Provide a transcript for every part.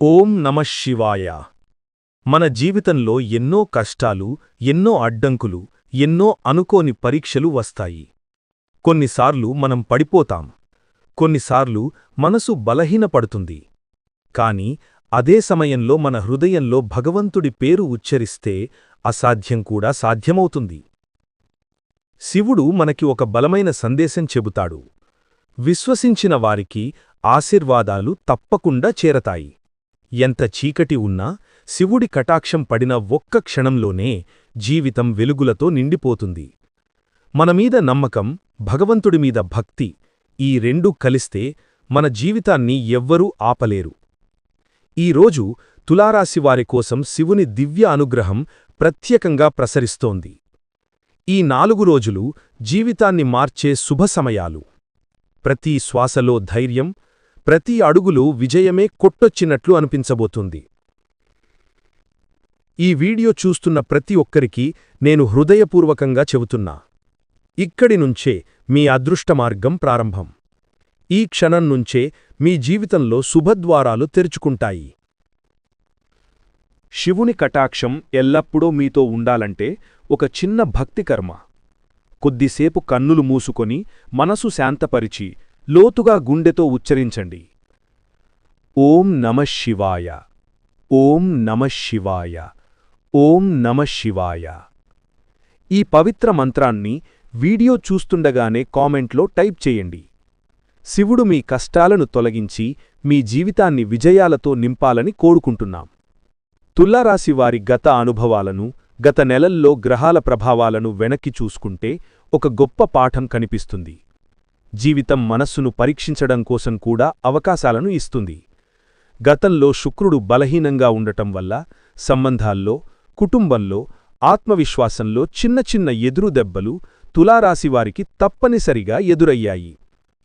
ఓం నమ శివాయ. మన జీవితంలో ఎన్నో కష్టాలు ఎన్నో అడ్డంకులు ఎన్నో అనుకోని పరీక్షలు వస్తాయి. కొన్నిసార్లు మనం పడిపోతాం. కొన్నిసార్లు మనసు బలహీనపడుతుంది. కాని అదే సమయంలో మన హృదయంలో భగవంతుడి పేరు ఉచ్చరిస్తే అసాధ్యం కూడా సాధ్యమవుతుంది. శివుడు మనకి ఒక బలమైన సందేశం చెబుతాడు. విశ్వసించిన వారికి ఆశీర్వాదాలు తప్పకుండా చేరతాయి. ఎంత చీకటి ఉన్నా శివుడి కటాక్షం పడిన ఒక్క క్షణంలోనే జీవితం వెలుగులతో నిండిపోతుంది. మనమీద నమ్మకం భగవంతుడిమీద భక్తి ఈ రెండూ కలిస్తే మన జీవితాన్ని ఎవ్వరూ ఆపలేరు. ఈరోజు తులారాశివారి కోసం శివుని దివ్య అనుగ్రహం ప్రత్యేకంగా ప్రసరిస్తోంది. ఈ నాలుగు రోజులు జీవితాన్ని మార్చే శుభ సమయాలు. ప్రతి శ్వాసలో ధైర్యం ప్రతి అడుగులు విజయమే కొట్టొచ్చినట్లు అనిపించబోతుంది. ఈ వీడియో చూస్తున్న ప్రతి ఒక్కరికి నేను హృదయపూర్వకంగా చెబుతున్నా. ఇక్కడి నుంచే మీ అదృష్ట మార్గం ప్రారంభం. ఈ క్షణం నుంచే మీ జీవితంలో శుభద్వారాలు తెరుచుకుంటాయి. శివుని కటాక్షం ఎల్లప్పుడూ మీతో ఉండాలంటే ఒక చిన్న భక్తి కర్మ కొద్దిసేపు కన్నులు మూసుకొని మనసు శాంతపరిచి లోతుగా గుండెతో ఉచ్చరించండి. ఓం నమ శివాయ. ఓం నమ శివాయ. ఓం నమ శివాయ. ఈ పవిత్ర మంత్రాన్ని వీడియో చూస్తుండగానే కామెంట్లో టైప్ చేయండి. శివుడు మీ కష్టాలను తొలగించి మీ జీవితాన్ని విజయాలతో నింపాలని కోరుకుంటున్నాం. తుల్లారాశివారి గత అనుభవాలను గత నెలల్లో గ్రహాల ప్రభావాలను వెనక్కి చూసుకుంటే ఒక గొప్ప పాఠం కనిపిస్తుంది. జీవితం మనస్సును పరీక్షించడం కోసం కూడా అవకాశాలను ఇస్తుంది. గతంలో శుక్రుడు బలహీనంగా ఉండటం వల్ల సంబంధాల్లో కుటుంబంలో ఆత్మవిశ్వాసంలో చిన్న చిన్న ఎదురుదెబ్బలు తులారాశివారికి తప్పనిసరిగా ఎదురయ్యాయి.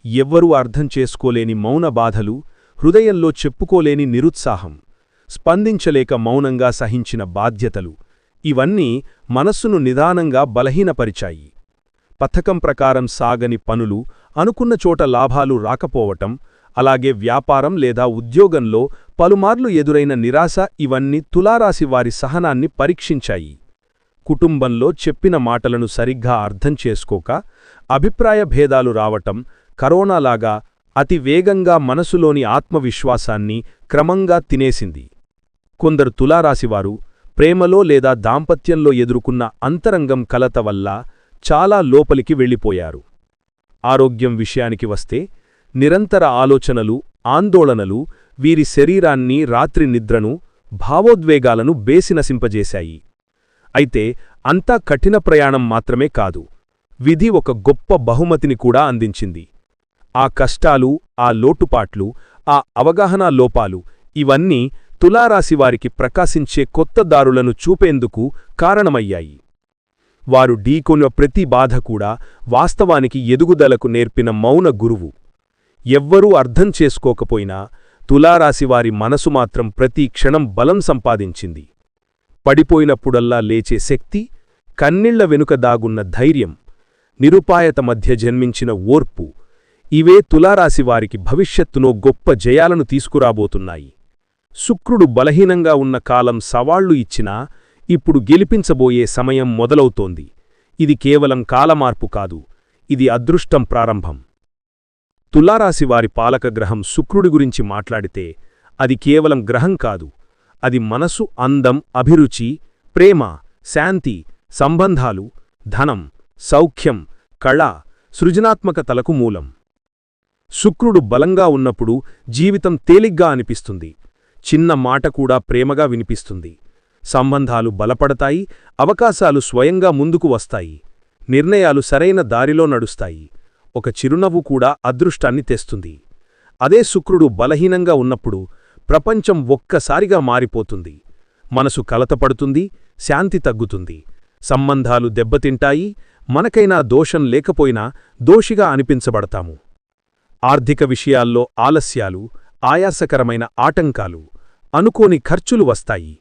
ఎవ్వరూ అర్థం చేసుకోలేని మౌన బాధలు హృదయంలో చెప్పుకోలేని నిరుత్సాహం స్పందించలేక మౌనంగా సహించిన బాధ్యతలు ఇవన్నీ మనస్సును నిదానంగా బలహీనపరిచాయి. పథకం ప్రకారం సాగని పనులు అనుకున్న చోట లాభాలు రాకపోవటం అలాగే వ్యాపారం లేదా ఉద్యోగంలో పలుమార్లు ఎదురైన నిరాశ ఇవన్నీ తులారాశి వారి సహనాన్ని పరీక్షించాయి. కుటుంబంలో చెప్పిన మాటలను సరిగ్గా అర్థం చేసుకోక అభిప్రాయ భేదాలు రావటం కరోనాలాగా అతి వేగంగా మనసులోని ఆత్మవిశ్వాసాన్ని క్రమంగా తినేసింది. కొందరు తులారాశివారు ప్రేమలో లేదా దాంపత్యంలో ఎదుర్కొన్న అంతరంగం కలత వల్ల చాలా లోపలికి వెళ్ళిపోయారు. ఆరోగ్యం విషయానికి వస్తే నిరంతర ఆలోచనలు ఆందోళనలు వీరి శరీరాన్ని రాత్రి నిద్రను భావోద్వేగాలను బేసినసింపజేశాయి. అయితే అంతా కఠిన ప్రయాణం మాత్రమే కాదు విధి ఒక గొప్ప బహుమతిని కూడా అందించింది. ఆ కష్టాలు ఆ లోటుపాట్లు ఆ అవగాహనా లోపాలు ఇవన్నీ తులారాశివారికి ప్రకాశించే కొత్త దారులను చూపేందుకు కారణమయ్యాయి. వారు ఢీకొన్న ప్రతి బాధ కూడా వాస్తవానికి ఎదుగుదలకు నేర్పిన మౌన గురువు. ఎవ్వరూ అర్థం చేసుకోకపోయినా తులారాశివారి మనసు మాత్రం ప్రతి క్షణం బలం సంపాదించింది. పడిపోయినప్పుడల్లా లేచే శక్తి కన్నిళ్ళ వెనుక దాగున్న ధైర్యం నిరుపాయత మధ్య జన్మించిన ఓర్పు ఇవే తులారాశివారికి భవిష్యత్తులో గొప్ప జయాలను తీసుకురాబోతున్నాయి. శుక్రుడు బలహీనంగా ఉన్న కాలం సవాళ్ళు ఇచ్చినా ఇప్పుడు గెలిపించబోయే సమయం మొదలవుతోంది. ఇది కేవలం కాలమార్పు కాదు ఇది అదృష్టం ప్రారంభం. తులారాశివారి పాలకగ్రహం శుక్రుడి గురించి మాట్లాడితే అది కేవలం గ్రహం కాదు అది మనసు అందం అభిరుచి ప్రేమ శాంతి సంబంధాలు ధనం సౌఖ్యం కళ సృజనాత్మకతలకు మూలం. శుక్రుడు బలంగా ఉన్నప్పుడు జీవితం తేలిగ్గా అనిపిస్తుంది చిన్న మాట కూడా ప్రేమగా వినిపిస్తుంది. సంబంధాలు బలపడతాయి అవకాశాలు స్వయంగా ముందుకు వస్తాయి నిర్ణయాలు సరైన దారిలో నడుస్తాయి. ఒక చిరునవ్వు కూడా అదృష్టాన్ని తెస్తుంది. అదే శుక్రుడు బలహీనంగా ఉన్నప్పుడు ప్రపంచం ఒక్కసారిగా మారిపోతుంది. మనసు కలతపడుతుంది శాంతి తగ్గుతుంది. సంబంధాలు దెబ్బతింటాయి మనకైనా దోషం లేకపోయినా దోషిగా అనిపించబడతాము. ఆర్థిక విషయాల్లో ఆలస్యాలు ఆయాసకరమైన ఆటంకాలు అనుకోని ఖర్చులు వస్తాయి.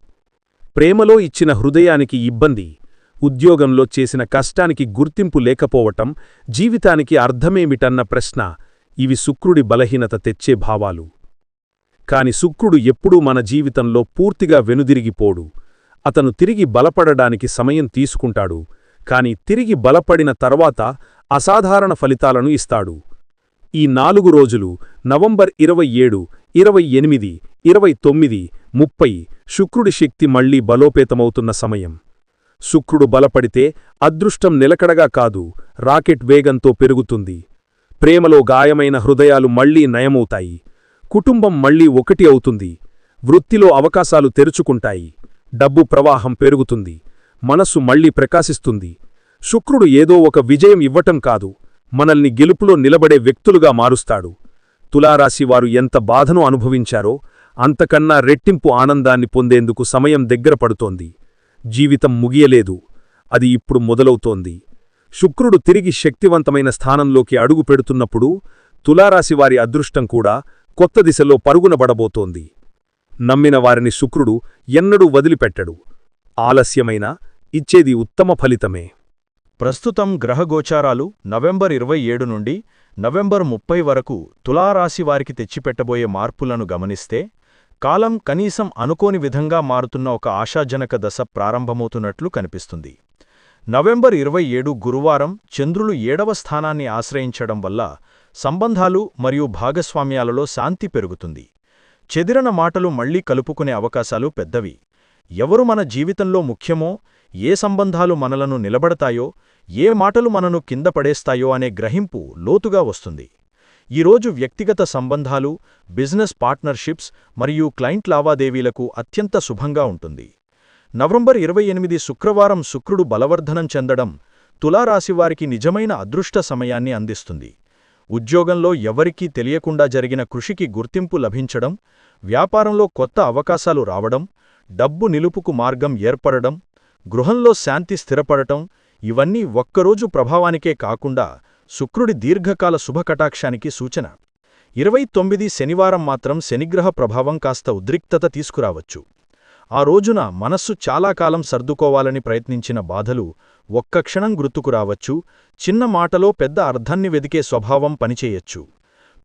ప్రేమలో ఇచ్చిన హృదయానికి ఇబ్బంది ఉద్యోగంలో చేసిన కష్టానికి గుర్తింపు లేకపోవటం జీవితానికి అర్థమేమిటన్న ప్రశ్న ఇవి శుక్రుడి బలహీనత తెచ్చే భావాలు. కాని శుక్రుడు ఎప్పుడూ మన జీవితంలో పూర్తిగా వెనుదిరిగిపోడు. అతను తిరిగి బలపడడానికి సమయం తీసుకుంటాడు కాని తిరిగి బలపడిన తర్వాత అసాధారణ ఫలితాలను ఇస్తాడు. ఈ నాలుగు రోజులు నవంబర్ ఇరవై ఏడు ఇరవై ఎనిమిది ఇరవై తొమ్మిది ముప్పై. శుక్రుడి శక్తి మళ్ళీ బలోపేతమవుతున్న సమయం. శుక్రుడు బలపడితే అదృష్టం నిలకడగా కాదు రాకెట్ వేగంతో పెరుగుతుంది. ప్రేమలో గాయమైన హృదయాలు మళ్ళీ నయమవుతాయి. కుటుంబం మళ్ళీ ఒకటి అవుతుంది. వృత్తిలో అవకాశాలు తెరుచుకుంటాయి. డబ్బు ప్రవాహం పెరుగుతుంది. మనస్సు మళ్ళీ ప్రకాశిస్తుంది. శుక్రుడు ఏదో ఒక విజయం ఇవ్వటం కాదు. మనల్ని గెలుపులో నిలబడే వ్యక్తులుగా మారుస్తాడు. తులారాశివారు ఎంత బాధను అనుభవించారో అంతకన్నా రెట్టింపు ఆనందాన్ని పొందేందుకు సమయం దగ్గర పడుతోంది. జీవితం ముగియలేదు. అది ఇప్పుడు మొదలవుతోంది. శుక్రుడు తిరిగి శక్తివంతమైన స్థానంలోకి అడుగు పెడుతున్నప్పుడు తులారాశివారి అదృష్టం కూడా కొత్త దిశలో పరుగునబడబోతోంది. నమ్మిన వారిని శుక్రుడు ఎన్నడూ వదిలిపెట్టడు. ఆలస్యమైన ఇచ్చేది ఉత్తమ ఫలితమే. ప్రస్తుతం గ్రహగోచారాలు నవంబర్ ఇరవై ఏడు నుండి నవంబర్ ముప్పై వరకు తులారాశి వారికి తెచ్చిపెట్టబోయే మార్పులను గమనిస్తే కాలం కనీసం అనుకోని విధంగా మారుతున్న ఒక ఆశాజనక దశ ప్రారంభమవుతున్నట్లు కనిపిస్తుంది. నవంబర్ ఇరవై ఏడు గురువారం చంద్రులు ఏడవ స్థానాన్ని ఆశ్రయించడం వల్ల సంబంధాలు మరియు భాగస్వామ్యాలలో శాంతి పెరుగుతుంది. చెదిరన మాటలు మళ్ళీ కలుపుకునే అవకాశాలు పెద్దవి. ఎవరు మన జీవితంలో ముఖ్యమో ఏ సంబంధాలు మనలను నిలబడతాయో ఏ మాటలు మనను కింద పడేస్తాయో అనే గ్రహింపు లోతుగా వస్తుంది. ఈరోజు వ్యక్తిగత సంబంధాలు బిజినెస్ పార్ట్నర్షిప్స్ మరియు క్లయింట్ లావాదేవీలకు అత్యంత శుభంగా ఉంటుంది. నవంబర్ ఇరవై ఎనిమిది శుక్రవారం శుక్రుడు బలవర్ధనం చెందడం తులారాశివారికి నిజమైన అదృష్ట సమయాన్ని అందిస్తుంది. ఉద్యోగంలో ఎవరికీ తెలియకుండా జరిగిన కృషికి గుర్తింపు లభించడం వ్యాపారంలో కొత్త అవకాశాలు రావడం డబ్బు నిలుపుకు మార్గం ఏర్పడడం గృహంలో శాంతి స్థిరపడటం ఇవన్నీ ఒక్కరోజు ప్రభావానికే కాకుండా శుక్రుడి దీర్ఘకాల శుభకటాక్షానికి సూచన. ఇరవై తొమ్మిది శనివారం మాత్రం శనిగ్రహ ప్రభావం కాస్త ఉద్రిక్తత తీసుకురావచ్చు. ఆ రోజున మనస్సు చాలా కాలం సర్దుకోవాలని ప్రయత్నించిన బాధలు ఒక్క క్షణం గుర్తుకురావచ్చు చిన్న మాటలో పెద్ద అర్థాన్ని వెదికే స్వభావం పనిచేయొచ్చు.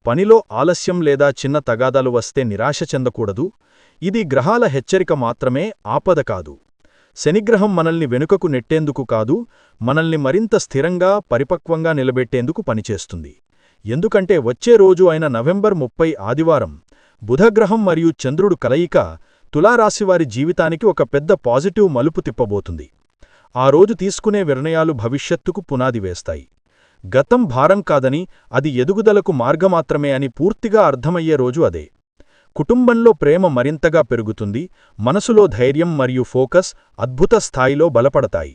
పనిలో ఆలస్యం లేదా చిన్న తగాదాలు వస్తే నిరాశ చెందకూడదు ఇది గ్రహాల హెచ్చరిక మాత్రమే ఆపద కాదు. శనిగ్రహం మనల్ని వెనుకకు నెట్టేందుకు కాదు మనల్ని మరింత స్థిరంగా పరిపక్వంగా నిలబెట్టేందుకు పనిచేస్తుంది. ఎందుకంటే వచ్చే రోజు అయిన నవంబర్ ముప్పై ఆదివారం బుధగ్రహం మరియు చంద్రుడు కలయిక తులారాశివారి జీవితానికి ఒక పెద్ద పాజిటివ్ మలుపు తిప్పబోతుంది. ఆ రోజు తీసుకునే నిర్ణయాలు భవిష్యత్తుకు పునాది వేస్తాయి. గతం భారం కాదని అది ఎదుగుదలకు మార్గమాత్రమే అని పూర్తిగా అర్థమయ్యే రోజు అదే. కుటుంబంలో ప్రేమ మరింతగా పెరుగుతుంది మనసులో ధైర్యం మరియు ఫోకస్ అద్భుత స్థాయిలో బలపడతాయి.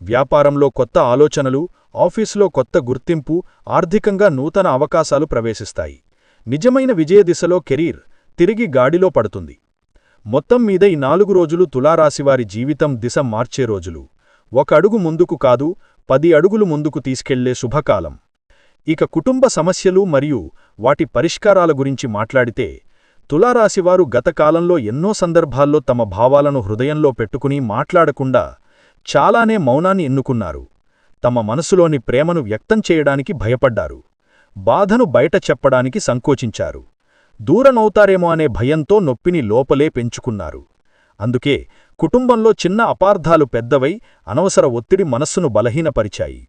వ్యాపారంలో కొత్త ఆలోచనలు ఆఫీసులో కొత్త గుర్తింపు ఆర్థికంగా నూతన అవకాశాలు ప్రవేశిస్తాయి. నిజమైన విజయ దిశలో కెరీర్ తిరిగి గాడిలో పడుతుంది. మొత్తం మీద ఈ నాలుగు రోజులు తులారాశివారి జీవితం దిశ మార్చే రోజులు. ఒక అడుగు ముందుకు కాదు పది అడుగులు ముందుకు తీసుకెళ్ళే శుభకాలం. ఇక కుటుంబ సమస్యలు మరియు వాటి పరిష్కారాల గురించి మాట్లాడితే తులారాశివారు గతకాలంలో ఎన్నో సందర్భాల్లో తమ భావాలను హృదయంలో పెట్టుకుని మాట్లాడకుండా చాలానే మౌనాన్ని ఎన్నుకున్నారు. తమ మనసులోని ప్రేమను వ్యక్తం చేయడానికి భయపడ్డారు. బాధను బయట చెప్పడానికి సంకోచించారు. దూరనవుతారేమో అనే భయంతో నొప్పిని లోపలే పెంచుకున్నారు. అందుకే కుటుంబంలో చిన్న అపార్థాలు పెద్దవై అనవసర ఒత్తిడి మనస్సును బలహీనపరిచాయి.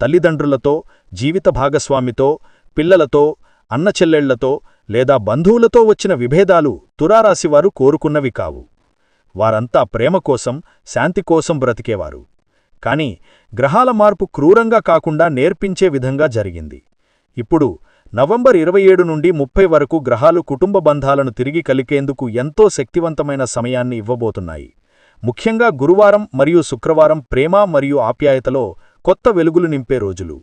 తల్లిదండ్రులతో జీవిత భాగస్వామితో పిల్లలతో అన్నచెల్లెళ్ళతో లేదా బంధువులతో వచ్చిన విభేదాలు తురారాశివారు కోరుకున్నవి కావు. వారంతా ప్రేమ కోసం శాంతి కోసం బ్రతికేవారు. కాని గ్రహాల మార్పు క్రూరంగా కాకుండా నేర్పించే విధంగా జరిగింది. ఇప్పుడు నవంబర్ ఇరవై ఏడు నుండి ముప్పై వరకు గ్రహాలు కుటుంబ బంధాలను తిరిగి కలికేందుకు ఎంతో శక్తివంతమైన సమయాన్ని ఇవ్వబోతున్నాయి. ముఖ్యంగా గురువారం మరియు శుక్రవారం ప్రేమ మరియు ఆప్యాయతలో కొత్త వెలుగులు నింపే రోజులు.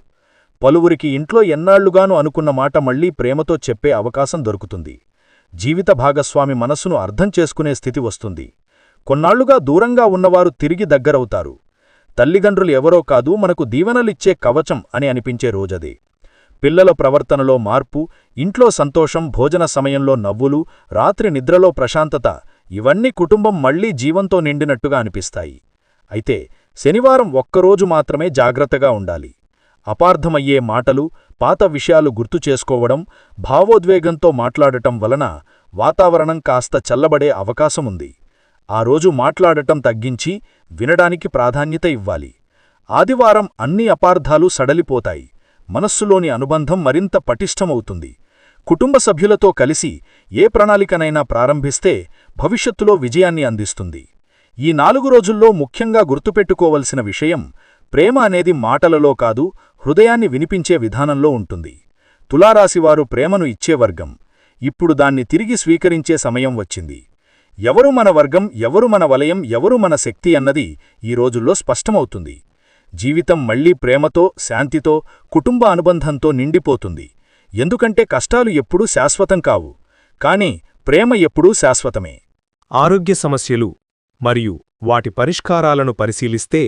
పలువురికి ఇంట్లో ఎన్నాళ్ళుగాను అనుకున్న మాట మళ్ళీ ప్రేమతో చెప్పే అవకాశం దొరుకుతుంది. జీవిత భాగస్వామి మనస్సును అర్థం చేసుకునే స్థితి వస్తుంది. కొన్నాళ్ళుగా దూరంగా ఉన్నవారు తిరిగి దగ్గరవుతారు. తల్లిదండ్రులు ఎవరో కాదు మనకు దీవెనలిచ్చే కవచం అని అనిపించే రోజదే. పిల్లల ప్రవర్తనలో మార్పు ఇంట్లో సంతోషం భోజన సమయంలో నవ్వులు రాత్రి నిద్రలో ప్రశాంతత ఇవన్నీ కుటుంబం మళ్ళీ జీవంతో నిండినట్టుగా అనిపిస్తాయి. అయితే శనివారం ఒక్కరోజు మాత్రమే జాగ్రత్తగా ఉండాలి. అపార్థమయ్యే మాటలు పాత విషయాలు గుర్తుచేసుకోవడం భావోద్వేగంతో మాట్లాడటం వలన వాతావరణం కాస్త చల్లబడే అవకాశముంది. ఆ రోజు మాట్లాడటం తగ్గించి వినడానికి ప్రాధాన్యత ఇవ్వాలి. ఆదివారం అన్ని అపార్థాలు సడలిపోతాయి. మనస్సులోని అనుబంధం మరింత పటిష్టమవుతుంది. కుటుంబ సభ్యులతో కలిసి ఏ ప్రణాళికనైనా ప్రారంభిస్తే భవిష్యత్తులో విజయాన్ని అందిస్తుంది. ఈ నాలుగు రోజుల్లో ముఖ్యంగా గుర్తుపెట్టుకోవలసిన విషయం ప్రేమ అనేది మాటలలో కాదు హృదయాన్ని వినిపించే విధానంలో ఉంటుంది. తులారాశివారు ప్రేమను ఇచ్చే వర్గం. ఇప్పుడు దాన్ని తిరిగి స్వీకరించే సమయం వచ్చింది. ఎవరు మన వర్గం ఎవరు మన వలయం ఎవరు మన శక్తి అన్నది ఈ రోజుల్లో స్పష్టమవుతుంది. జీవితం మళ్ళీ ప్రేమతో శాంతితో కుటుంబ అనుబంధంతో నిండిపోతుంది. ఎందుకంటే కష్టాలు ఎప్పుడూ శాశ్వతం కావు. కాని ప్రేమ ఎప్పుడూ శాశ్వతమే. ఆరోగ్య సమస్యలు మరియు వాటి పరిష్కారాలను పరిశీలిస్తే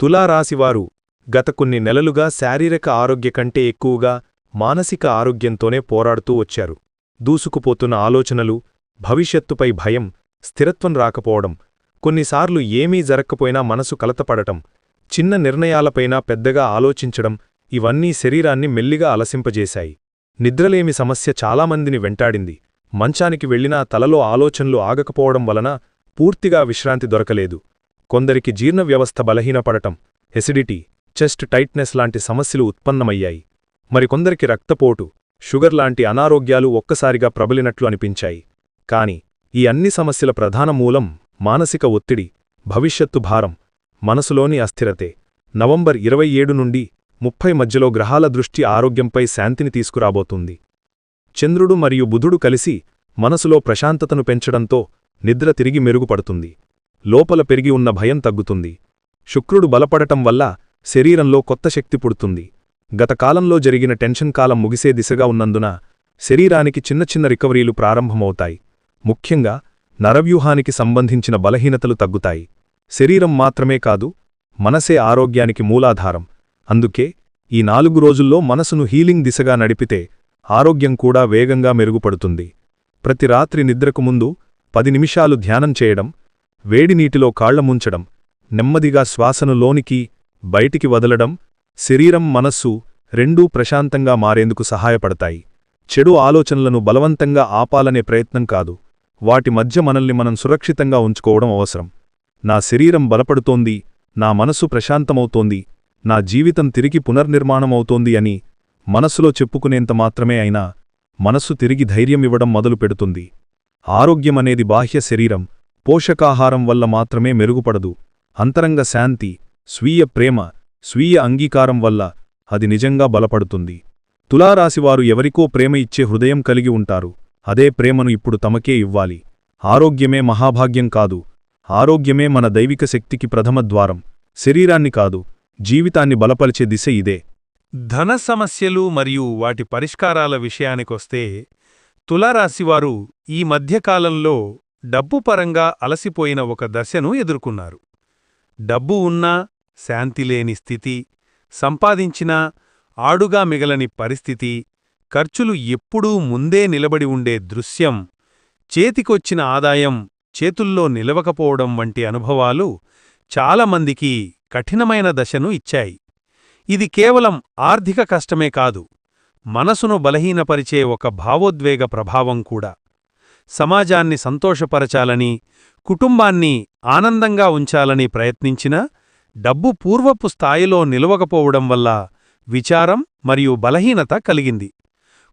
తులారాశివారు గత కొన్ని నెలలుగా శారీరక ఆరోగ్య కంటే ఎక్కువగా మానసిక ఆరోగ్యంతోనే పోరాడుతూ వచ్చారు. దూసుకుపోతున్న ఆలోచనలు భవిష్యత్తుపై భయం స్థిరత్వం రాకపోవడం కొన్నిసార్లు ఏమీ జరక్కపోయినా మనసు కలతపడటం చిన్న నిర్ణయాలపైనా పెద్దగా ఆలోచించడం ఇవన్నీ శరీరాన్ని మెల్లిగా అలసింపజేశాయి. నిద్రలేమి సమస్య చాలామందిని వెంటాడింది. మంచానికి వెళ్ళినా తలలో ఆలోచనలు ఆగకపోవడం వలన పూర్తిగా విశ్రాంతి దొరకలేదు. కొందరికి జీర్ణ వ్యవస్థ బలహీనపడటం ఎసిడిటీ చెస్ట్ టైట్నెస్ లాంటి సమస్యలు ఉత్పన్నమయ్యాయి. మరికొందరికి రక్తపోటు షుగర్ లాంటి అనారోగ్యాలు ఒక్కసారిగా ప్రబలినట్లు అనిపించాయి. కాని ఈ అన్ని సమస్యల ప్రధాన మూలం మానసిక ఒత్తిడి భవిష్యత్తు భారం మనసులోని అస్థిరతే. నవంబర్ ఇరవై ఏడు నుండి ముప్పై మధ్యలో గ్రహాల దృష్టి ఆరోగ్యంపై శాంతిని తీసుకురాబోతుంది. చంద్రుడు మరియు బుధుడు కలిసి మనసులో ప్రశాంతతను పెంచడంతో నిద్ర తిరిగి మెరుగుపడుతుంది. లోపల పెరిగి ఉన్న భయం తగ్గుతుంది. శుక్రుడు బలపడటం వల్ల శరీరంలో కొత్త శక్తి పుడుతుంది. గత కాలంలో జరిగిన టెన్షన్ కాలం ముగిసే దిశగా ఉన్నందున శరీరానికి చిన్న చిన్న రికవరీలు ప్రారంభమవుతాయి. ముఖ్యంగా నరవ్యూహానికి సంబంధించిన బలహీనతలు తగ్గుతాయి. శరీరం మాత్రమే కాదు మనసే ఆరోగ్యానికి మూలాధారం. అందుకే ఈ నాలుగు రోజుల్లో మనసును హీలింగ్ దిశగా నడిపితే ఆరోగ్యం కూడా వేగంగా మెరుగుపడుతుంది. ప్రతి రాత్రి నిద్రకు ముందు పది నిమిషాలు ధ్యానం చేయడం వేడి నీటిలో కాళ్ళ ముంచడం నెమ్మదిగా శ్వాసను లోనికి బయటికి వదలడం శరీరం మనస్సు రెండూ ప్రశాంతంగా మారేందుకు సహాయపడతాయి. చెడు ఆలోచనలను బలవంతంగా ఆపాలనే ప్రయత్నం కాదు. వాటి మధ్య మనల్ని మనం సురక్షితంగా ఉంచుకోవడం అవసరం. నా శరీరం బలపడుతోంది నా మనసు ప్రశాంతమవుతోంది నా జీవితం తిరిగి పునర్నిర్మాణమవుతోంది అని మనసులో చెప్పుకునేంత మాత్రమే అయినా మనస్సు తిరిగి ధైర్యం ఇవ్వడం మొదలు పెడుతుంది ఆరోగ్యమనేది బాహ్య శరీరం పోషకాహారం వల్ల మాత్రమే మెరుగుపడదు. అంతరంగ శాంతి స్వీయ ప్రేమ స్వీయ అంగీకారం వల్ల అది నిజంగా బలపడుతుంది. తులారాశివారు ఎవరికో ప్రేమ ఇచ్చే హృదయం కలిగి ఉంటారు. అదే ప్రేమను ఇప్పుడు తమకే ఇవ్వాలి. ఆరోగ్యమే మహాభాగ్యం కాదు. ఆరోగ్యమే మన దైవిక శక్తికి ప్రథమ ద్వారం. శరీరాన్ని కాదు జీవితాన్ని బలపరిచే దిశ ఇదే. ధన సమస్యలు మరియు వాటి పరిష్కారాల విషయానికొస్తే తులారాశివారు ఈ మధ్యకాలంలో డబ్బు పరంగా అలసిపోయిన ఒక దశను ఎదుర్కొన్నారు. డబ్బు ఉన్నా శాంతిలేని స్థితి సంపాదించినా ఆడుగా మిగలని పరిస్థితి ఖర్చులు ఎప్పుడూ ముందే నిలబడి ఉండే దృశ్యం చేతికొచ్చిన ఆదాయం చేతుల్లో నిలవకపోవడం వంటి అనుభవాలు చాలామందికి కఠినమైన దశను ఇచ్చాయి. ఇది కేవలం ఆర్థిక కష్టమే కాదు మనసును బలహీనపరిచే ఒక భావోద్వేగ ప్రభావం కూడా. సమాజాన్ని సంతోషపరచాలని కుటుంబాన్ని ఆనందంగా ఉంచాలని ప్రయత్నించినా డబ్బు పూర్వపు స్థాయిలో నిలవకపోవడం వల్ల విచారం మరియు బలహీనత కలిగింది.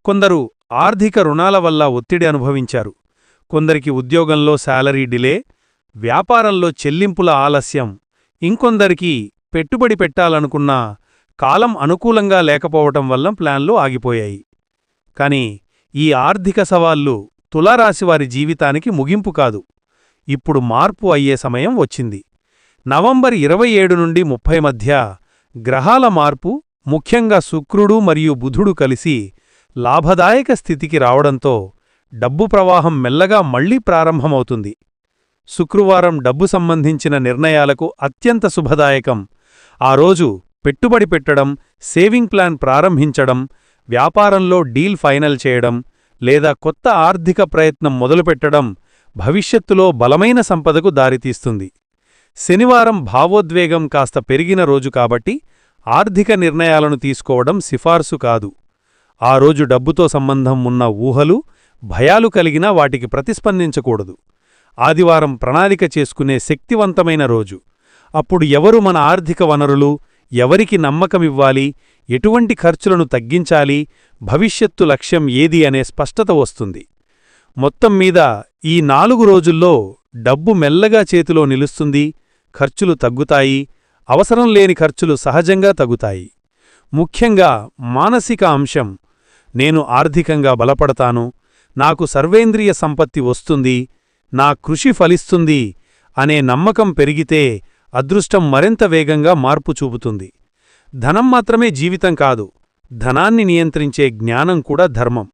కొందరు ఆర్థిక రుణాల వల్ల ఒత్తిడి అనుభవించారు. కొందరికి ఉద్యోగంలో శాలరీ డిలే వ్యాపారంలో చెల్లింపుల ఆలస్యం ఇంకొందరికి పెట్టుబడి పెట్టాలనుకున్నా కాలం అనుకూలంగా లేకపోవటం వల్ల ప్లాన్లు ఆగిపోయాయి. కాని ఈ ఆర్థిక సవాళ్ళు తులారాశివారి జీవితానికి ముగింపు కాదు. ఇప్పుడు మార్పు అయ్యే సమయం వచ్చింది. నవంబర్ ఇరవై ఏడు నుండి ముప్పై మధ్య గ్రహాల మార్పు ముఖ్యంగా శుక్రుడు మరియు బుధుడు కలిసి లాభదాయక స్థితికి రావడంతో డబ్బు ప్రవాహం మెల్లగా మళ్ళీ ప్రారంభమవుతుంది. శుక్రవారం డబ్బు సంబంధించిన నిర్ణయాలకు అత్యంత శుభదాయకం. ఆ రోజు పెట్టుబడి పెట్టడం సేవింగ్ ప్లాన్ ప్రారంభించడం వ్యాపారంలో డీల్ ఫైనల్ చేయడం లేదా కొత్త ఆర్థిక ప్రయత్నం మొదలుపెట్టడం భవిష్యత్తులో బలమైన సంపదకు దారితీస్తుంది. శనివారం భావోద్వేగం కాస్త పెరిగిన రోజు కాబట్టి ఆర్థిక నిర్ణయాలను తీసుకోవడం సిఫార్సు కాదు. ఆ రోజు డబ్బుతో సంబంధం ఉన్న ఊహలు భయాలు కలిగినా వాటికి ప్రతిస్పందించకూడదు. ఆదివారం ప్రణాళిక చేసుకునే శక్తివంతమైన రోజు. అప్పుడు ఎవరు మన ఆర్థిక వనరులు ఎవరికి నమ్మకమివ్వాలి? ఎటువంటి ఖర్చులను తగ్గించాలి? భవిష్యత్తు లక్ష్యం ఏది అనే స్పష్టత వస్తుంది. మొత్తం మీద ఈ నాలుగు రోజుల్లో డబ్బు మెల్లగా చేతిలో నిలుస్తుంది ఖర్చులు తగ్గుతాయి అవసరం లేని ఖర్చులు సహజంగా తగ్గుతాయి. ముఖ్యంగా మానసిక అంశం. నేను ఆర్థికంగా బలపడతాను నాకు సర్వేంద్రియ సంపత్తి వస్తుంది నా కృషి ఫలిస్తుంది అనే నమ్మకం పెరిగితే అదృష్టం మరింత వేగంగా మార్పు చూపుతుంది. ధనం మాత్రమే జీవితం కాదు ధనాన్ని నియంత్రించే జ్ఞానం కూడా ధర్మం.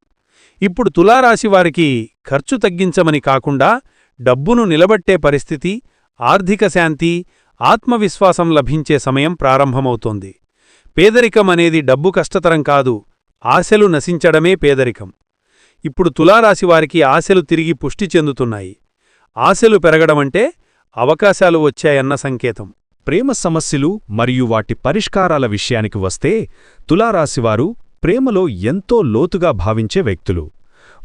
ఇప్పుడు తులారాశివారికి ఖర్చు తగ్గించమని కాకుండా డబ్బును నిలబట్టే పరిస్థితి ఆర్థిక శాంతి ఆత్మవిశ్వాసం లభించే సమయం ప్రారంభమవుతోంది. పేదరికం అనేది డబ్బు కష్టతరం కాదు ఆశలు నశించడమే పేదరికం. ఇప్పుడు తులారాశివారికి ఆశలు తిరిగి పుష్టి చెందుతున్నాయి. ఆశలు పెరగడమంటే అవకాశాలు వచ్చాయన్న సంకేతం. ప్రేమ సమస్యలు మరియు వాటి పరిష్కారాల విషయానికి వస్తే తులారాశివారు ప్రేమలో ఎంతో లోతుగా భావించే వ్యక్తులు.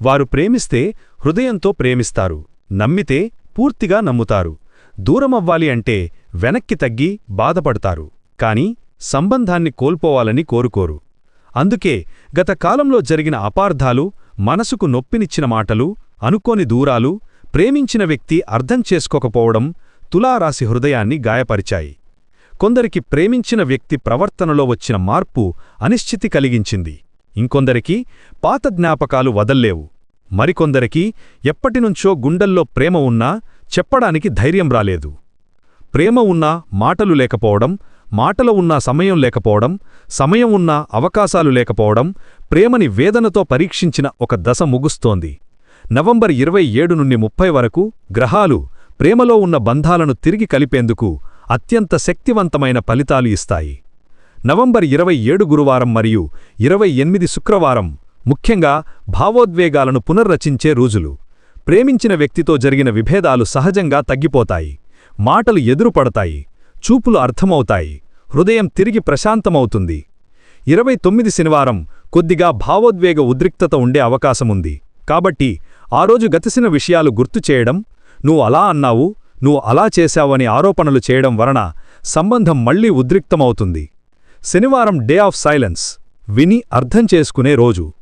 వారు ప్రేమిస్తే హృదయంతో ప్రేమిస్తారు. నమ్మితే పూర్తిగా నమ్ముతారు. దూరమవ్వాలి అంటే వెనక్కి తగ్గి బాధపడతారు. కాని సంబంధాన్ని కోల్పోవాలని కోరుకోరు. అందుకే గత కాలంలో జరిగిన అపార్థాలు మనసుకు నొప్పినిచ్చిన మాటలు అనుకోని దూరాలు ప్రేమించిన వ్యక్తి అర్థం చేసుకోకపోవడం తులారాశి హృదయాన్ని గాయపరిచాయి. కొందరికి ప్రేమించిన వ్యక్తి ప్రవర్తనలో వచ్చిన మార్పు అనిశ్చితి కలిగించింది. ఇంకొందరికి పాత జ్ఞాపకాలు వదల్లేవు. మరికొందరికి ఎప్పటినుంచో గుండెల్లో ప్రేమ ఉన్నా చెప్పడానికి ధైర్యం రాలేదు. ప్రేమ ఉన్నా మాటలు లేకపోవడం మాటల ఉన్నా సమయం లేకపోవడం సమయం ఉన్నా అవకాశాలు లేకపోవడం ప్రేమని వేదనతో పరీక్షించిన ఒక దశ ముగుస్తోంది. నవంబర్ ఇరవై ఏడు నుండి ముప్పై వరకు గ్రహాలు ప్రేమలో ఉన్న బంధాలను తిరిగి కలిపేందుకు అత్యంత శక్తివంతమైన ఫలితాలు ఇస్తాయి. నవంబర్ ఇరవై ఏడు గురువారం మరియు ఇరవై ఎనిమిది శుక్రవారం ముఖ్యంగా భావోద్వేగాలను పునర్రచించే రోజులు. ప్రేమించిన వ్యక్తితో జరిగిన విభేదాలు సహజంగా తగ్గిపోతాయి. మాటలు ఎదురుపడతాయి. చూపులు అర్థమవుతాయి. హృదయం తిరిగి ప్రశాంతమవుతుంది. ఇరవై తొమ్మిది శనివారం కొద్దిగా భావోద్వేగ ఉద్రిక్తత ఉండే అవకాశముంది. కాబట్టి ఆ రోజు గతిసిన విషయాలు గుర్తు చేయడం నువ్వు అలా అన్నావు నువ్వు అలా చేశావని ఆరోపణలు చేయడం వలన సంబంధం మళ్ళీ ఉద్రిక్తమవుతుంది. శనివారం డే ఆఫ్ సైలెన్స్. విని అర్థం చేసుకునే రోజు.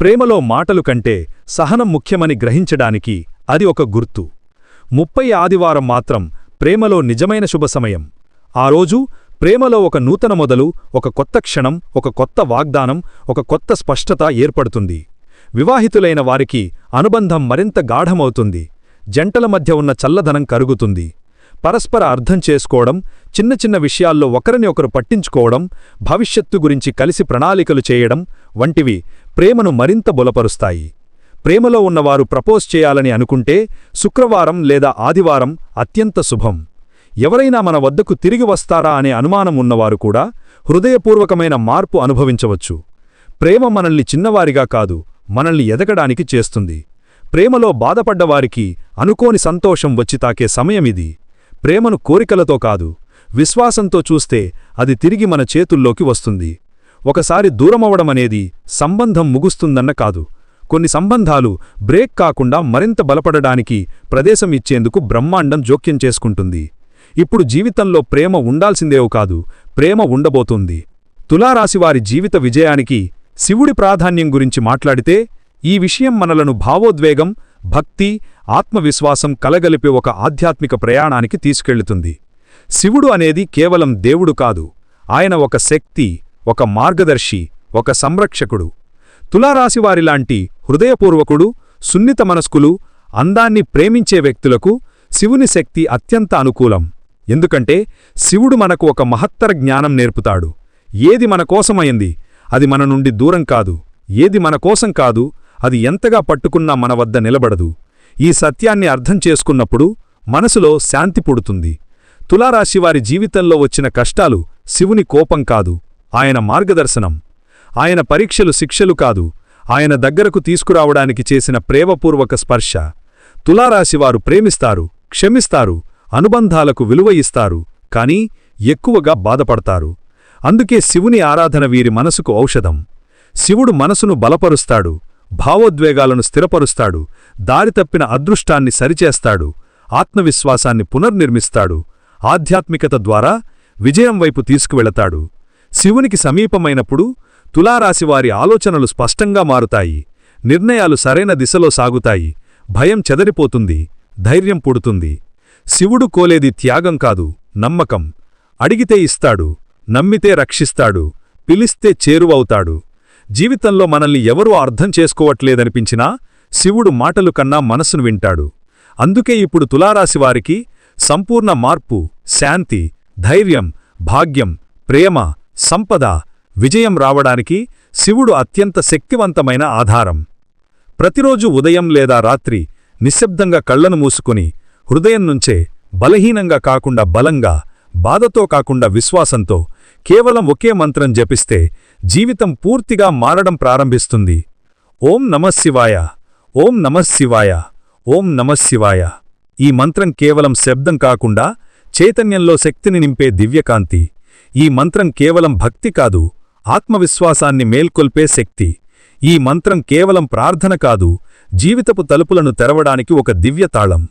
ప్రేమలో మాటలు కంటే సహనం ముఖ్యమని గ్రహించడానికి అది ఒక గుర్తు. ముప్పై ఆదివారం మాత్రం ప్రేమలో నిజమైన శుభ సమయం. ఆ రోజు ప్రేమలో ఒక నూతన మొదలు ఒక కొత్త క్షణం ఒక కొత్త వాగ్దానం ఒక కొత్త స్పష్టత ఏర్పడుతుంది. వివాహితులైన వారికి అనుబంధం మరింత గాఢమవుతుంది. జంటల మధ్య ఉన్న చల్లదనం కరుగుతుంది. పరస్పర అర్థం చేసుకోవడం చిన్న చిన్న విషయాల్లో ఒకరిని ఒకరు పట్టించుకోవడం భవిష్యత్తు గురించి కలిసి ప్రణాళికలు చేయడం వంటివి ప్రేమను మరింత బులపరుస్తాయి. ప్రేమలో ఉన్నవారు ప్రపోజ్ చేయాలని అనుకుంటే శుక్రవారం లేదా ఆదివారం అత్యంత శుభం. ఎవరైనా మన వద్దకు తిరిగి వస్తారా అనే అనుమానం ఉన్నవారు కూడా హృదయపూర్వకమైన మార్పు అనుభవించవచ్చు. ప్రేమ మనల్ని చిన్నవారిగా కాదు మనల్ని ఎదగడానికి చేస్తుంది. ప్రేమలో బాధపడ్డవారికి అనుకోని సంతోషం వచ్చి తాకే సమయమిది. ప్రేమను కోరికలతో కాదు విశ్వాసంతో చూస్తే అది తిరిగి మన చేతుల్లోకి వస్తుంది. ఒకసారి దూరమవడమనేది సంబంధం ముగుస్తుందన్న కాదు. కొన్ని సంబంధాలు బ్రేక్ కాకుండా మరింత బలపడడానికి ప్రదేశం ఇచ్చేందుకు బ్రహ్మాండం జోక్యం చేసుకుంటుంది. ఇప్పుడు జీవితంలో ప్రేమ ఉండాల్సిందేవు కాదు ప్రేమ ఉండబోతుంది. తులారాశివారి జీవిత విజయానికి శివుడి ప్రాధాన్యం గురించి మాట్లాడితే ఈ విషయం మనలను భావోద్వేగం భక్తి ఆత్మవిశ్వాసం కలగలిపే ఒక ఆధ్యాత్మిక ప్రయాణానికి తీసుకెళ్ళుతుంది. శివుడు అనేది కేవలం దేవుడు కాదు ఆయన ఒక శక్తి ఒక మార్గదర్శి ఒక సంరక్షకుడు. తులారాశివారిలాంటి హృదయపూర్వకుడు సున్నిత మనస్కులు అందాన్ని ప్రేమించే వ్యక్తులకు శివుని శక్తి అత్యంత అనుకూలం. ఎందుకంటే శివుడు మనకు ఒక మహత్తర జ్ఞానం నేర్పుతాడు. ఏది మనకోసమైంది అది మన నుండి దూరం కాదు. ఏది మన కోసం కాదు అది ఎంతగా పట్టుకున్నా మన వద్ద నిలబడదు. ఈ సత్యాన్ని అర్థం చేసుకున్నప్పుడు మనసులో శాంతి పుడుతుంది. తులారాశివారి జీవితంలో వచ్చిన కష్టాలు శివుని కోపం కాదు ఆయన మార్గదర్శనం. ఆయన పరీక్షలు శిక్షలు కాదు ఆయన దగ్గరకు తీసుకురావడానికి చేసిన ప్రేమపూర్వక స్పర్శ. తులారాశివారు ప్రేమిస్తారు క్షమిస్తారు అనుబంధాలకు విలువ ఇస్తారు కాని ఎక్కువగా బాధపడతారు. అందుకే శివుని ఆరాధన వీరి మనసుకు ఔషధం. శివుడు మనసును బలపరుస్తాడు భావోద్వేగాలను స్థిరపరుస్తాడు దారితప్పిన అదృష్టాన్ని సరిచేస్తాడు ఆత్మవిశ్వాసాన్ని పునర్నిర్మిస్తాడు ఆధ్యాత్మికత ద్వారా విజయం వైపు తీసుకువెళతాడు. శివునికి సమీపమైనప్పుడు తులారాశివారి ఆలోచనలు స్పష్టంగా మారుతాయి నిర్ణయాలు సరైన దిశలో సాగుతాయి భయం చెదరిపోతుంది ధైర్యం పుడుతుంది. శివుడు కోలేది త్యాగం కాదు నమ్మకం. అడిగితే ఇస్తాడు నమ్మితే రక్షిస్తాడు పిలిస్తే చేరువవుతాడు. జీవితంలో మనల్ని ఎవరూ అర్థం చేసుకోవట్లేదనిపించినా శివుడు మాటలు కన్నా మనసును వింటాడు. అందుకే ఇప్పుడు తులారాశివారికి సంపూర్ణ మార్పు శాంతి ధైర్యం భాగ్యం ప్రేమ సంపద విజయం రావడానికి శివుడు అత్యంత శక్తివంతమైన ఆధారం. ప్రతిరోజు ఉదయం లేదా రాత్రి నిశ్శబ్దంగా కళ్ళను మూసుకుని హృదయం నుంచే బలహీనంగా కాకుండా బలంగా బాధతో కాకుండా విశ్వాసంతో కేవలం ఒకే మంత్రం జపిస్తే జీవితం పూర్తిగా మారడం ప్రారంభిస్తుంది. ఓం నమశివాయ ఓం నమశివాయ ఓం నమశివాయ ఈ మంత్రం కేవలం శబ్దం కాకుండా చైతన్యంలో శక్తిని నింపే దివ్యకాంతి. ఈ మంత్రం కేవలం భక్తి కాదు ఆత్మవిశ్వాసాన్ని మేల్కొల్పే శక్తి. ఈ మంత్రం కేవలం ప్రార్థన కాదు జీవితపు తలుపులను తెరవడానికి ఒక దివ్యతాళం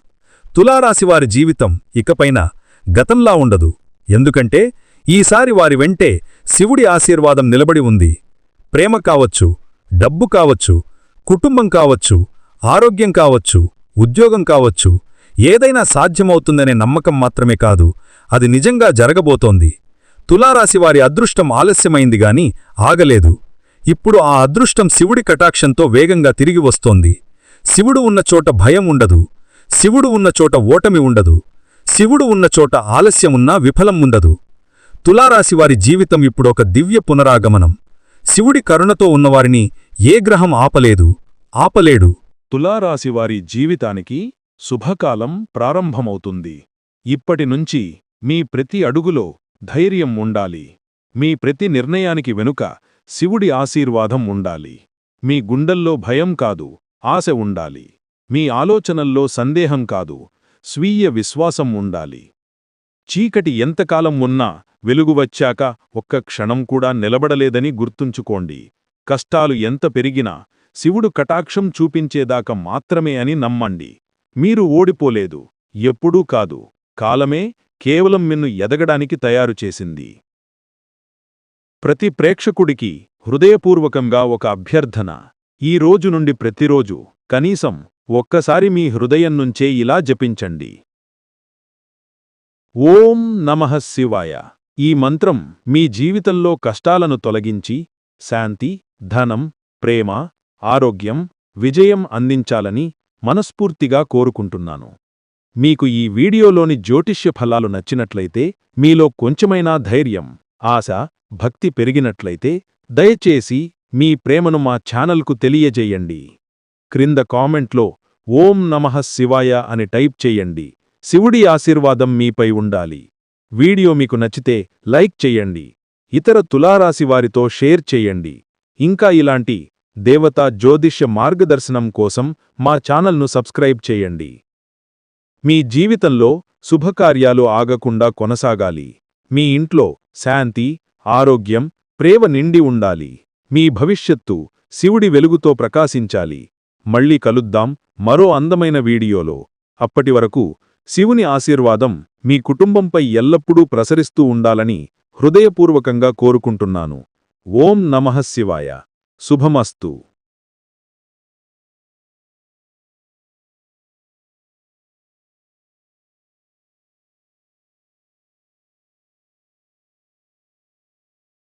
తులారాశివారి జీవితం ఇకపైన గతంలా ఉండదు. ఎందుకంటే ఈసారి వారి వెంటే శివుడి ఆశీర్వాదం నిలబడి ఉంది. ప్రేమ కావచ్చు డబ్బు కావచ్చు కుటుంబం కావచ్చు ఆరోగ్యం కావచ్చు ఉద్యోగం కావచ్చు ఏదైనా సాధ్యమవుతుందనే నమ్మకం మాత్రమే కాదు అది నిజంగా జరగబోతోంది. తులారాశివారి అదృష్టం ఆలస్యమైంది గాని ఆగలేదు. ఇప్పుడు ఆ అదృష్టం శివుడి కటాక్షంతో వేగంగా తిరిగి వస్తోంది. శివుడు ఉన్న చోట భయం ఉండదు. శివుడు ఉన్న చోట ఓటమి ఉండదు. శివుడు ఉన్న చోట ఆలస్యమున్నా విఫలం ఉండదు. తులారాశివారి జీవితం ఇప్పుడొక దివ్య పునరాగమనం. శివుడి కరుణతో ఉన్నవారిని ఏ గ్రహం ఆపలేదు ఆపలేడు. తులారాశివారి జీవితానికి శుభకాలం ప్రారంభమవుతుంది. ఇప్పటినుంచి మీ ప్రతి అడుగులో ధైర్యం ఉండాలి. మీ ప్రతి నిర్ణయానికి వెనుక శివుడి ఆశీర్వాదం ఉండాలి. మీ గుండెల్లో భయం కాదు ఆశ ఉండాలి. మీ ఆలోచనల్లో సందేహం కాదు స్వీయ విశ్వాసం ఉండాలి. చీకటి ఎంతకాలం ఉన్నా వెలుగు వచ్చాక ఒక్క క్షణం కూడా నిలబడలేదని గుర్తుంచుకోండి. కష్టాలు ఎంత పెరిగినా శివుడు కటాక్షం చూపించేదాకా మాత్రమే అని నమ్మండి. మీరు ఓడిపోలేదు. ఎప్పుడూ కాదు. కాలమే కేవలం మిన్ను ఎదగడానికి తయారుచేసింది ప్రతి ప్రేక్షకుడికి హృదయపూర్వకంగా ఒక అభ్యర్థన. ఈ రోజు నుండి ప్రతిరోజు కనీసం ఒక్కసారి మీ హృదయం నుంచే ఇలా జపించండి. ఓం నమః శివాయ. ఈ మంత్రం మీ జీవితంలో కష్టాలను తొలగించి శాంతి ధనం ప్రేమ ఆరోగ్యం విజయం అందించాలని మనస్ఫూర్తిగా కోరుకుంటున్నాను. మీకు ఈ వీడియోలోని జ్యోతిష్య ఫలాలు నచ్చినట్లయితే మీలో కొంచెమైనా ధైర్యం ఆశ భక్తి పెరిగినట్లయితే దయచేసి మీ ప్రేమను మా ఛానల్కు తెలియజేయండి. క్రింద కామెంట్లో ఓం నమః శివాయ అని టైప్ చేయండి. శివుడి ఆశీర్వాదం మీపై ఉండాలి. వీడియో మీకు నచ్చితే లైక్ చెయ్యండి ఇతర తులారాశివారితో షేర్ చెయ్యండి ఇంకా ఇలాంటి దేవతా జ్యోతిష్య మార్గదర్శనం కోసం మా ఛానల్ను సబ్స్క్రైబ్ చేయండి. మీ జీవితంలో శుభకార్యాలు ఆగకుండా కొనసాగాలి. మీ ఇంట్లో శాంతి ఆరోగ్యం ప్రేమ నిండి ఉండాలి. మీ భవిష్యత్తు శివుడి వెలుగుతో ప్రకాశించాలి. మళ్ళీ కలుద్దాం మరో అందమైన వీడియోలో. అప్పటివరకు శివుని ఆశీర్వాదం మీ కుటుంబంపై ఎల్లప్పుడూ ప్రసరిస్తూ ఉండాలని హృదయపూర్వకంగా కోరుకుంటున్నాను. ఓం నమః శివాయ. శుభమస్తు.